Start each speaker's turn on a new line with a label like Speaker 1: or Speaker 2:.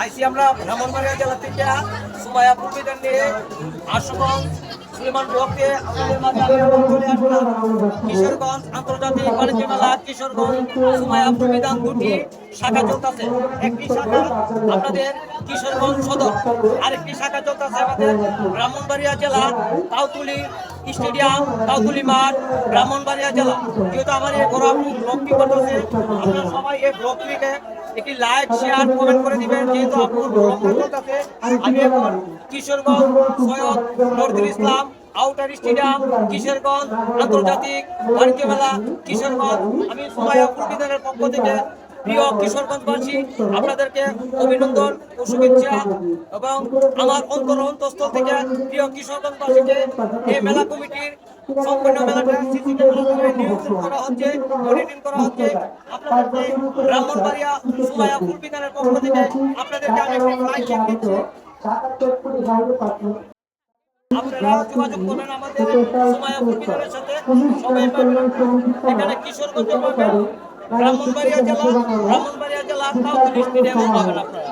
Speaker 1: আইসি আমরা ব্রাহ্মণবাড়িয়া জেলা থেকে সুমাইয়া প্রতিদান নিয়ে আশুগঞ্জ, সুলেমান ব্লককে আমাদের কিশোরগঞ্জ আন্তর্জাতিক বাণিজ্য মেলা, কিশোরগঞ্জ সুমাইয়া প্রতিদান দুটি শাখা চলতেছে। একটি শাখা আপনাদের কিশোরগঞ্জ সদর, আরেকটি শাখা চলতেছে আমাদের ব্রাহ্মণবাড়িয়া জেলা তাউতুলি স্টেডিয়াম তাউতুলি মাঠ ব্রাহ্মণবাড়িয়া জেলা। যেহেতু আমার এই বড় ব্লকটি করতেছে, আপনারা সবাই এই ব্লকটিকে একটি লাইক শেয়ার কমেন্ট করে দিবেন, যেহেতু আপনার কিশোরগঞ্জ ইসলাম আউটার স্টেডিয়াম কিশোরগঞ্জ, আন্তর্জাতিক বাণিজ্য মেলা, কিশোরগঞ্জ। আমি সুমাইয়া প্রতিদিনের পক্ষ থেকে প্রিয় কিশোরগঞ্জবাসী, আপনাদেরকে অভিনন্দন ও শুভেচ্ছা এবং আমার অন্তর অন্তঃস্থল থেকে প্রিয় কিশোরগঞ্জবাসীকে এই মেলা কমিটির সম্পূর্ণ মেলাটা সিসি ক্যামেরা করে নিয়ন্ত্রণ করা হচ্ছে, মনিটরিং করা হচ্ছে। আপনাদেরকে ব্রাহ্মণবাড়িয়া সুমাইয়া ফুলবিদানের পক্ষ থেকে আপনাদেরকে আমি একটি দিচ্ছি। আপনারা যোগাযোগ করবেন আমাদের সুমাইয়া ফুলবিদানের সাথে। সবাই পাবেন। এখানে কিশোরগঞ্জ পাবেন। ব্রাহ্মণবাড়িয়া জেলা ব্রাহ্মণবাড়িয়া জেলা তাও স্টেডিয়ামে পাবেন আপনারা।